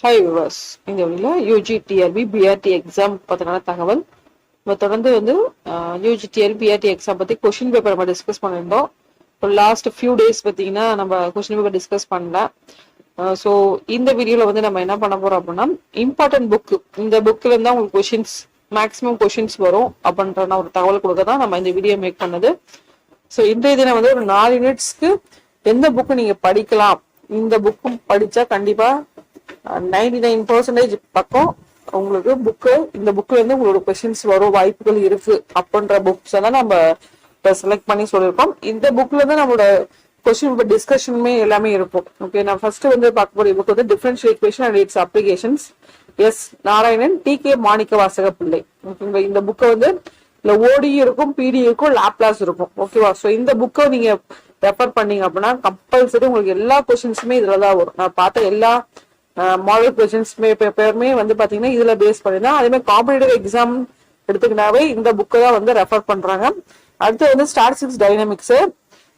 Five viewers இந்த வழியில் UG TRB PRT exam பற்றின தகவல். நம்ம தொடர்ந்து வந்து யூஜி டிஆர்பி பிஆர்டி எக்ஸாம் பற்றி கொஷின் பேப்பர் நம்ம டிஸ்கஸ் பண்ணியிருந்தோம். இப்போ லாஸ்ட் ஃபியூ டேஸ் பார்த்தீங்கன்னா நம்ம கொஷின் பேப்பர் டிஸ்கஸ் பண்ணல. ஸோ இந்த வீடியோவில் வந்து நம்ம என்ன பண்ண போகிறோம் அப்படின்னா இம்பார்ட்டன்ட் புக்கு இந்த புக்கில் இருந்தால் உங்களுக்கு கொஷின்ஸ் மேக்ஸிமம் கொஷின்ஸ் வரும் அப்படின்ற நான் ஒரு தகவல் கொடுக்க தான் நம்ம இந்த வீடியோ மேக் பண்ணது. ஸோ இன்றைய தினம் வந்து ஒரு நாலு யூனிட்ஸ்க்கு எந்த புக்கு நீங்கள் படிக்கலாம்? இந்த புக்கும் படித்தா கண்டிப்பாக நைன்டி நைன் பர்சன்டேஜ் பக்கம் உங்களுக்கு புக்கு இந்த புக்ல இருந்து உங்களோட கொஸ்டின்ஸ் வரும் வாய்ப்புகள் இருக்கு அப்படின்ற புக்ஸ் தான் நம்ம இப்போ செலக்ட் பண்ணி சொல்லியிருக்கோம். இந்த புக்ல தான் நம்மளோட கொஸ்டின் இப்போ டிஸ்கஷனுமே எல்லாமே இருக்கும். ஓகே நான் ஃபர்ஸ்ட் வந்து பார்க்க போற புக் வந்து differential equation and its applications S Narayanan T K Manikka Vasaga Pillai ஓகேங்களா இந்த புக்கை வந்து இல்ல ஓடி இருக்கும் பிடி இருக்கும் லேப்லாஸ் இருக்கும். ஓகேவா ஸோ இந்த புக்கை நீங்க ரெஃபர் பண்ணீங்க அப்படின்னா கம்பல்சரி உங்களுக்கு எல்லா கொஸ்டின்ஸுமே இதுல தான் வரும். நான் பார்த்த எல்லா மாடல் கொஸ்டின்ஸ்மே பேருமே வந்து பார்த்தீங்கன்னா இதில் பேஸ் பண்ணி தான் அதே மாதிரி காம்படிட்டிவ் எக்ஸாம் எடுத்துக்கினாவே இந்த புக்கை தான் வந்து ரெஃபர் பண்ணுறாங்க அடுத்து வந்து ஸ்டார் சிக்ஸ் டைனமிக்ஸு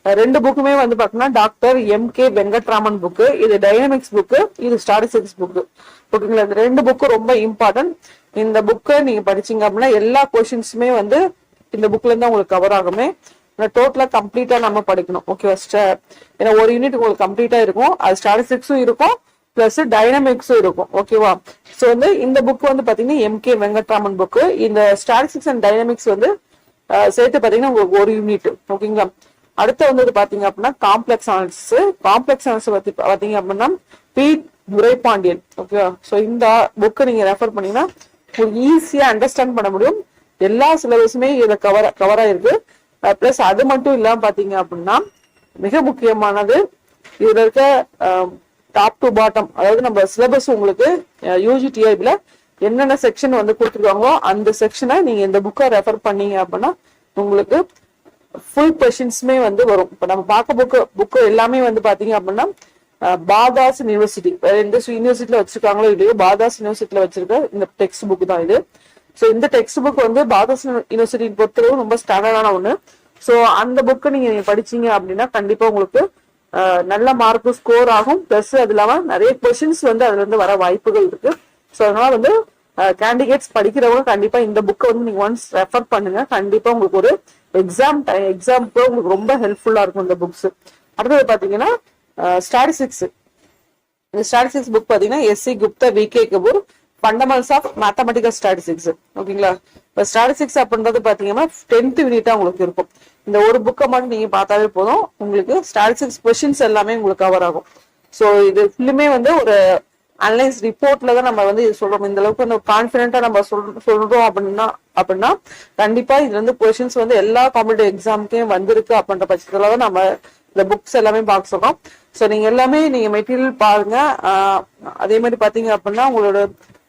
ரெண்டு புக்குமே வந்து பாத்தீங்கன்னா doctor M K Venkatraman book இது டைனமிக்ஸ் புக்கு இது ஸ்டாட்டிஸ்டிக்ஸ் புக்கு ஓகேங்களா? இந்த ரெண்டு புக்கு ரொம்ப இம்பார்ட்டன்ட் இந்த புக்கை நீங்கள் படிச்சீங்க அப்படின்னா எல்லா கொஷின்ஸுமே வந்து இந்த புக்ல இருந்து உங்களுக்கு கவர் ஆகுமே. டோட்டலா கம்ப்ளீட்டா நம்ம படிக்கணும். ஓகேவா ஏன்னா ஒரு யூனிட் உங்களுக்கு கம்ப்ளீட்டா இருக்கும். அது ஸ்டாட்டிஸ்டிக்ஸும் இருக்கும். பிளஸ் டைனமிக்ஸும் இருக்கும் ஓகேவா ஸோ வந்து இந்த புக் வந்து பாத்தீங்கன்னா எம் கே வெங்கட்ராமன் புக்கு இந்த ஸ்டாட்டிஸ்டிக்ஸ் அண்ட் டைனமிக்ஸ் வந்து சேர்த்து பாத்தீங்கன்னா உங்களுக்கு ஒரு யூனிட் ஓகேங்களா அடுத்து வந்து பாத்தீங்க அப்படின்னா காம்ப்ளெக்ஸ் அனாலிசிஸ் காம்ப்ளெக்ஸ் அனாலிசிஸ் பத்தி பாத்தீங்க அப்படின்னா பி துரைபாண்டியன் ஓகேவா ஸோ இந்த புக்கை நீங்க ரெஃபர் பண்ணீங்கன்னா உங்களுக்கு ஈஸியா அண்டர்ஸ்டாண்ட் பண்ண முடியும். எல்லா சிலபஸுமே இதுல கவர் கவர் ஆயிருக்கு. பிளஸ் அது மட்டும் இல்லாம பாத்தீங்க அப்படின்னா மிக முக்கியமானது இதுல இருக்க டாப் டு பாட்டம் அதாவது நம்ம சிலபஸ் உங்களுக்கு யூஜி டிஐபில என்னென்ன செக்ஷன் வந்து கொடுத்துருக்காங்களோ அந்த செக்ஷனை நீங்க இந்த புக்கை ரெஃபர் பண்ணீங்க அப்படின்னா உங்களுக்கு ஃபுல் கொஷின்ஸுமே வந்து வரும். இப்போ நம்ம பார்க்க புக்கு புக்கு எல்லாமே வந்து பார்த்தீங்க அப்படின்னா பாதாஸ் யூனிவர்சிட்டி வேற எந்த யூனிவர்சிட்டியில வச்சிருக்காங்களோ இல்லையோ பாதாஸ் யூனிவர்சிட்டியில வச்சிருக்க இந்த டெக்ஸ்ட் புக் தான் இது. ஸோ இந்த டெக்ஸ்ட் புக் வந்து பாதாஸ் யூனிவர்சிட்டி பொறுத்தளவு ரொம்ப ஸ்டாண்டர்டான ஒன்று ஸோ அந்த புக்கை நீங்க படிச்சீங்க அப்படின்னா கண்டிப்பா உங்களுக்கு நல்ல மார்க் ஸ்கோர் ஆகும். பிளஸ் அது இல்லாமல் நிறைய கொஷின்ஸ் வந்து அதுல இருந்து வர வாய்ப்புகள் இருக்கு. ஸோ அதனால வந்து கேண்டிடேட்ஸ் படிக்கிறவங்க கண்டிப்பா இந்த புக்கை வந்து நீங்க ஒன்ஸ் ரெஃபர் பண்ணுங்க. கண்டிப்பா உங்களுக்கு ஒரு எக்ஸாம் எக்ஸாம்க்கு உங்களுக்கு ரொம்ப ஹெல்ப்ஃபுல்லா இருக்கும் இந்த புக்ஸ் அடுத்தது பாத்தீங்கன்னா ஸ்டாட்டிஸ்டிக்ஸ் இந்த ஸ்டாட்டிஸ்டிக்ஸ் புக் பாத்தீங்கன்னா SC Gupta V K Kapoor fundamentals of mathematical statistics ஓகேங்களா இப்போ ஸ்டாட்டிஸ்டிக்ஸ் அப்படின்றது பார்த்தீங்கன்னா டென்த் யூனிட்டாக உங்களுக்கு இருக்கும். இந்த ஒரு புக்கை மட்டும் நீங்கள் பார்த்தாலே போதும். உங்களுக்கு ஸ்டாட்டிஸ்டிக்ஸ் கொஷின்ஸ் எல்லாமே உங்களுக்கு கவர் ஆகும். ஸோ இது ஃபுல்லுமே வந்து ஒரு அனலைஸ் ரிப்போர்ட்ல தான் நம்ம வந்து இது சொல்றோம். இந்த அளவுக்கு வந்து கான்பிடென்ட்டா நம்ம சொல் சொல்றோம் அப்படின்னா அப்படின்னா கண்டிப்பா இதுல இருந்து கொஷின்ஸ் வந்து எல்லா காம்படிட்டிவ் எக்ஸாமுக்கும் வந்திருக்கு அப்படின்ற பட்சத்துல தான் நம்ம இந்த புக்ஸ் எல்லாமே பார்க்க சொல்றோம். ஸோ நீங்க எல்லாமே நீங்க மெட்டீரியல் பாருங்க. அதே மாதிரி பாத்தீங்க அப்படின்னா உங்களோட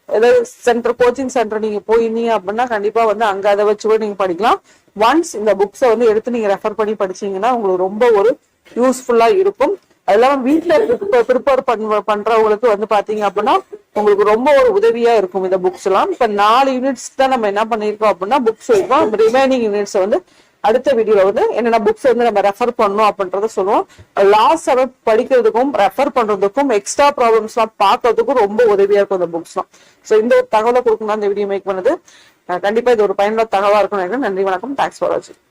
ஏதாவது சென்டர் கோச்சிங் சென்டர் நீங்க போயிருந்தீங்க அப்படின்னா கண்டிப்பா வந்து அங்க அதை வச்சு கூட நீங்க படிக்கலாம். ஒன்ஸ் இந்த புக்ஸை வந்து எடுத்து நீங்க ரெஃபர் பண்ணி படிச்சீங்கன்னா உங்களுக்கு ரொம்ப ஒரு யூஸ்ஃபுல்லா இருக்கும். அது இல்லாம வீட்டுல ப்ரிப்பேர் பண்ண பண்றவங்களுக்கு வந்து பாத்தீங்க அப்படின்னா உங்களுக்கு ரொம்ப ஒரு உதவியா இருக்கும் இந்த புக்ஸ் எல்லாம். இப்ப நாலு யூனிட்ஸ் தான் நம்ம என்ன பண்ணிருக்கோம் அப்படின்னா புக்ஸ் இருக்கும் ரிமைனிங் யூனிட்ஸ் வந்து அடுத்த வீடியோல வந்து என்னென்ன புக்ஸ் வந்து நம்ம ரெஃபர் பண்ணணும் அப்படின்றத சொல்லுவோம். லாஸ்ட் செம படிக்கிறதுக்கும் ரெஃபர் பண்றதுக்கும் எக்ஸ்ட்ரா ப்ராப்ளம்ஸ் எல்லாம் பார்க்கறதுக்கும் ரொம்ப உதவியா இருக்கும் அந்த புக்ஸ் எல்லாம் ஸோ இந்த ஒரு தகவலை கொடுக்கணும் இந்த வீடியோ மேக் பண்ணது. கண்டிப்பா இது ஒரு பயனுள்ள தகவலா இருக்கும் நினைக்கிறேன். நன்றி வணக்கம். தேங்க்ஸ் ஃபார் வாட்சிங்